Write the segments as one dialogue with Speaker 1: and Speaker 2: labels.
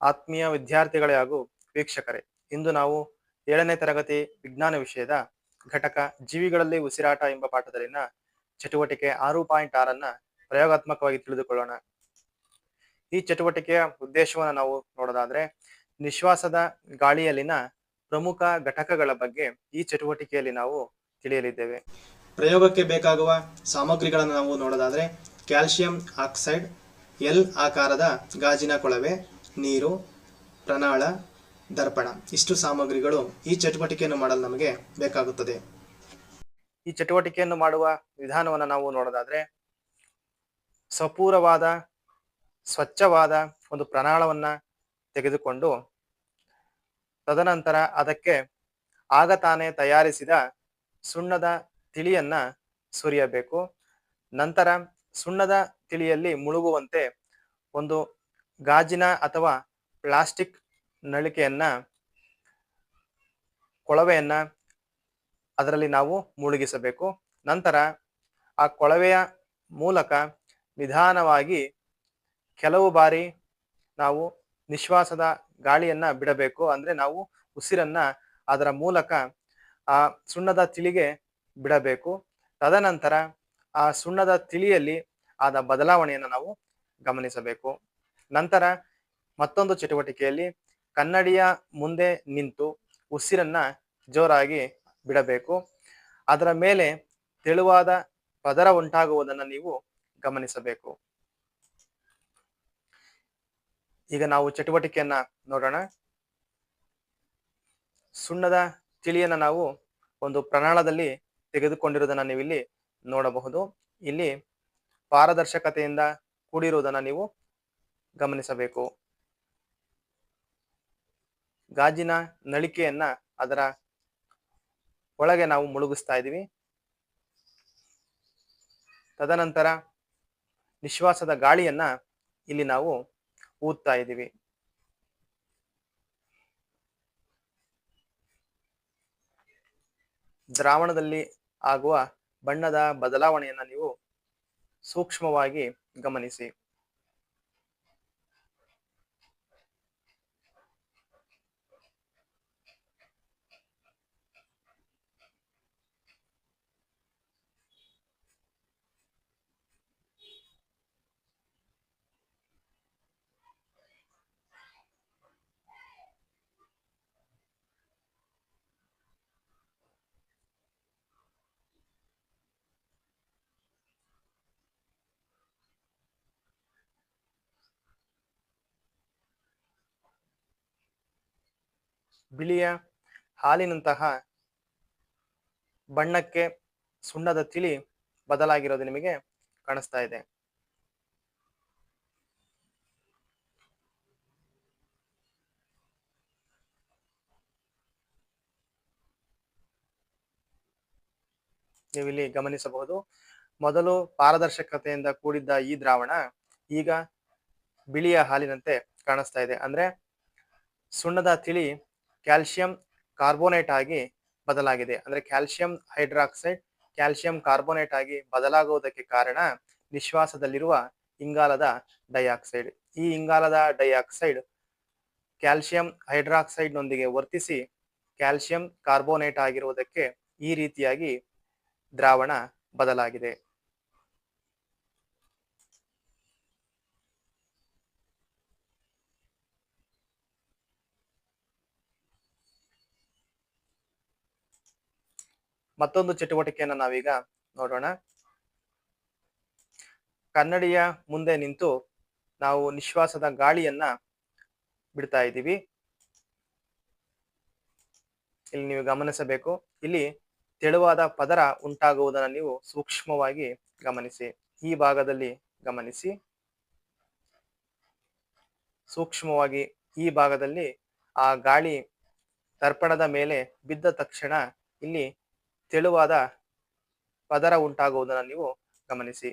Speaker 1: ಆತ್ಮೀಯ ವಿದ್ಯಾರ್ಥಿಗಳೇ ಹಾಗೂ ವೀಕ್ಷಕರೇ, ಇಂದು ನಾವು ಏಳನೇ ತರಗತಿ ವಿಜ್ಞಾನ ವಿಷಯದ ಘಟಕ ಜೀವಿಗಳಲ್ಲಿ ಉಸಿರಾಟ ಎಂಬ ಪಾಠದಲ್ಲಿನ ಚಟುವಟಿಕೆ ಆರು ಪಾಯಿಂಟ್ ಆರನ್ನ ಪ್ರಯೋಗಾತ್ಮಕವಾಗಿ ತಿಳಿದುಕೊಳ್ಳೋಣ. ಈ ಚಟುವಟಿಕೆಯ ಉದ್ದೇಶವನ್ನು ನಾವು ನೋಡೋದಾದ್ರೆ, ನಿಶ್ವಾಸದ ಗಾಳಿಯಲ್ಲಿನ ಪ್ರಮುಖ ಘಟಕಗಳ ಬಗ್ಗೆ ಈ ಚಟುವಟಿಕೆಯಲ್ಲಿ ನಾವು ತಿಳಿಯಲಿದ್ದೇವೆ.
Speaker 2: ಪ್ರಯೋಗಕ್ಕೆ ಬೇಕಾಗುವ ಸಾಮಗ್ರಿಗಳನ್ನು ನಾವು ನೋಡೋದಾದ್ರೆ ಕ್ಯಾಲ್ಸಿಯಂ ಆಕ್ಸೈಡ್, ಎಲ್ ಆಕಾರದ ಗಾಜಿನ ಕೊಳವೆ ನೀರು, ಪ್ರಣಾಳ, ದರ್ಪಣ. ಇಷ್ಟು ಸಾಮಗ್ರಿಗಳು ಈ ಚಟುವಟಿಕೆಯನ್ನು ಮಾಡಲು ನಮಗೆ ಬೇಕಾಗುತ್ತದೆ.
Speaker 1: ಈ ಚಟುವಟಿಕೆಯನ್ನು ಮಾಡುವ ವಿಧಾನವನ್ನು ನಾವು ನೋಡೋದಾದ್ರೆ, ಸಪೂರವಾದ, ಸ್ವಚ್ಛವಾದ ಒಂದು ಪ್ರಣಾಳವನ್ನ ತೆಗೆದುಕೊಂಡು, ತದನಂತರ ಅದಕ್ಕೆ ಆಗ ತಾನೇ ತಯಾರಿಸಿದ ಸುಣ್ಣದ ತಿಳಿಯನ್ನ ಸುರಿಯಬೇಕು. ನಂತರ ಸುಣ್ಣದ ತಿಳಿಯಲ್ಲಿ ಮುಳುಗುವಂತೆ ಒಂದು ಗಾಜಿನ ಅಥವಾ ಪ್ಲಾಸ್ಟಿಕ್ ನಳಿಕೆಯನ್ನ, ಕೊಳವೆಯನ್ನ ಅದರಲ್ಲಿ ನಾವು ಮುಳುಗಿಸಬೇಕು. ನಂತರ ಆ ಕೊಳವೆಯ ಮೂಲಕ ನಿಧಾನವಾಗಿ ಕೆಲವು ಬಾರಿ ನಾವು ನಿಶ್ವಾಸದ ಗಾಳಿಯನ್ನ ಬಿಡಬೇಕು. ಅಂದ್ರೆ ನಾವು ಉಸಿರನ್ನ ಅದರ ಮೂಲಕ ಆ ಸುಣ್ಣದ ತಿಳಿಗೆ ಬಿಡಬೇಕು. ತದನಂತರ ಆ ಸುಣ್ಣದ ತಿಳಿಯಲ್ಲಿ ಆದ ಬದಲಾವಣೆಯನ್ನು ನಾವು ಗಮನಿಸಬೇಕು. ನಂತರ ಮತ್ತೊಂದು ಚಟುವಟಿಕೆಯಲ್ಲಿ ಕನ್ನಡಿಯ ಮುಂದೆ ನಿಂತು ಉಸಿರನ್ನ ಜೋರಾಗಿ ಬಿಡಬೇಕು. ಅದರ ಮೇಲೆ ತೆಳುವಾದ ಪದರ ಉಂಟಾಗುವುದನ್ನು ನೀವು ಗಮನಿಸಬೇಕು. ಈಗ ನಾವು ಚಟುವಟಿಕೆಯನ್ನ ನೋಡೋಣ. ಸುಣ್ಣದ ತಿಳಿಯನ್ನ ನಾವು ಒಂದು ಪ್ರಣಾಳದಲ್ಲಿ ತೆಗೆದುಕೊಂಡಿರುವುದನ್ನ ನೀವು ಇಲ್ಲಿ ನೋಡಬಹುದು. ಇಲ್ಲಿ ಪಾರದರ್ಶಕತೆಯಿಂದ ಕೂಡಿರುವುದನ್ನ ನೀವು ಗಮನಿಸಬೇಕು. ಗಾಜಿನ ನಳಿಕೆಯನ್ನ ಅದರ ಒಳಗೆ ನಾವು ಮುಳುಗಿಸ್ತಾ ಇದ್ದೀವಿ. ತದನಂತರ ನಿಶ್ವಾಸದ ಗಾಳಿಯನ್ನ ಇಲ್ಲಿ ನಾವು ಊದ್ತಾ ಇದ್ದೀವಿ. ದ್ರಾವಣದಲ್ಲಿ ಆಗುವ ಬಣ್ಣದ ಬದಲಾವಣೆಯನ್ನ ನೀವು ಸೂಕ್ಷ್ಮವಾಗಿ ಗಮನಿಸಿ. ಬಿಳಿಯ ಹಾಲಿನಂತಹ ಬಣ್ಣಕ್ಕೆ ಸುಣ್ಣದ ತಿಳಿ ಬದಲಾಗಿರೋದು ನಿಮಗೆ ಕಾಣಿಸ್ತಾ ಇದೆ. ನೀವಿಲ್ಲಿ ಗಮನಿಸಬಹುದು. ಮೊದಲು ಪಾರದರ್ಶಕತೆಯಿಂದ ಕೂಡಿದ್ದ ಈ ದ್ರಾವಣ ಈಗ ಬಿಳಿಯ ಹಾಲಿನಂತೆ ಕಾಣಿಸ್ತಾ ಇದೆ. ಅಂದ್ರೆ ಸುಣ್ಣದ ತಿಳಿ ಕ್ಯಾಲ್ಸಿಯಂ ಕಾರ್ಬೋನೇಟ್ ಆಗಿ ಬದಲಾಗಿದೆ. ಅಂದ್ರೆ ಕ್ಯಾಲ್ಸಿಯಂ ಹೈಡ್ರಾಕ್ಸೈಡ್ ಕ್ಯಾಲ್ಸಿಯಂ ಕಾರ್ಬೋನೇಟ್ ಆಗಿ ಬದಲಾಗುವುದಕ್ಕೆ ಕಾರಣ ನಿಶ್ವಾಸದಲ್ಲಿರುವ ಇಂಗಾಲದ ಡೈಆಕ್ಸೈಡ್. ಈ ಇಂಗಾಲದ ಡೈಆಕ್ಸೈಡ್ ಕ್ಯಾಲ್ಸಿಯಂ ಹೈಡ್ರಾಕ್ಸೈಡ್ನೊಂದಿಗೆ ವರ್ತಿಸಿ ಕ್ಯಾಲ್ಸಿಯಂ ಕಾರ್ಬೋನೇಟ್ ಆಗಿರುವುದಕ್ಕೆ ಈ ರೀತಿಯಾಗಿ ದ್ರಾವಣ ಬದಲಾಗಿದೆ. ಮತ್ತೊಂದು ಚಟುವಟಿಕೆಯನ್ನ ನಾವೀಗ ನೋಡೋಣ. ಕನ್ನಡಿಯ ಮುಂದೆ ನಿಂತು ನಾವು ನಿಶ್ವಾಸದ ಗಾಳಿಯನ್ನ ಬಿಡ್ತಾ ಇದ್ದೀವಿ. ಇಲ್ಲಿ ನೀವು ಗಮನಿಸಬೇಕು. ಇಲ್ಲಿ ತೆಳುವಾದ ಪದರ ಉಂಟಾಗುವುದನ್ನು ನೀವು ಸೂಕ್ಷ್ಮವಾಗಿ ಗಮನಿಸಿ. ಈ ಭಾಗದಲ್ಲಿ ಗಮನಿಸಿ. ಸೂಕ್ಷ್ಮವಾಗಿ ಈ ಭಾಗದಲ್ಲಿ ಆ ಗಾಳಿ ತರ್ಪಣದ ಮೇಲೆ ಬಿದ್ದ ತಕ್ಷಣ ಇಲ್ಲಿ ತೆಳುವಾದ ಪದರ ಉಂಟಾಗುವುದನ್ನು ನೀವು ಗಮನಿಸಿ.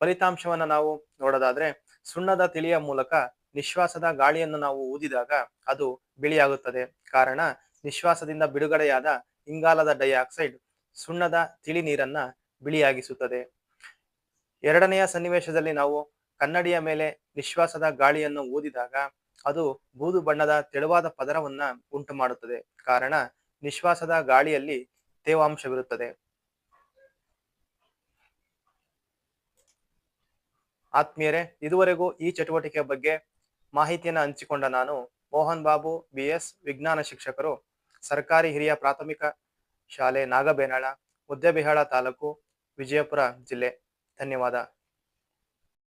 Speaker 1: ಫಲಿತಾಂಶವನ್ನ ನಾವು ನೋಡೋದಾದ್ರೆ, ಸುಣ್ಣದ ತಿಳಿಯ ಮೂಲಕ ನಿಶ್ವಾಸದ ಗಾಳಿಯನ್ನು ನಾವು ಊದಿದಾಗ ಅದು ಬಿಳಿಯಾಗುತ್ತದೆ. ಕಾರಣ, ನಿಶ್ವಾಸದಿಂದ ಬಿಡುಗಡೆಯಾದ ಇಂಗಾಲದ ಡೈಆಕ್ಸೈಡ್ ಸುಣ್ಣದ ತಿಳಿ ನೀರನ್ನ ಬಿಳಿಯಾಗಿಸುತ್ತದೆ. ಎರಡನೆಯ ಸನ್ನಿವೇಶದಲ್ಲಿ ನಾವು ಕನ್ನಡಿಯ ಮೇಲೆ ನಿಶ್ವಾಸದ ಗಾಳಿಯನ್ನು ಊದಿದಾಗ ಅದು ಬೂದು ಬಣ್ಣದ ತೆಳುವಾದ ಪದರವನ್ನ ಉಂಟು ಮಾಡುತ್ತದೆ ಕಾರಣ ನಿಶ್ವಾಸದ ಗಾಳಿಯಲ್ಲಿ ತೇವಾಂಶವಿರುತ್ತದೆ. ಆತ್ಮೀಯರೇ, ಇದುವರೆಗೂ ಈ ಚಟುವಟಿಕೆಯ ಬಗ್ಗೆ ಮಾಹಿತಿಯನ್ನು ಹಂಚಿಕೊಂಡ ನಾನು ಮೋಹನ್ ಬಾಬು ಬಿ ಎಸ್ ವಿಜ್ಞಾನ ಶಿಕ್ಷಕರು, ಸರ್ಕಾರಿ ಹಿರಿಯ ಪ್ರಾಥಮಿಕ ಶಾಲೆ ನಾಗಬೇನಾಳ ಮುದ್ದೆಬಿಹಾಳ ತಾಲೂಕು ವಿಜಯಪುರ ಜಿಲ್ಲೆ. ಧನ್ಯವಾದ.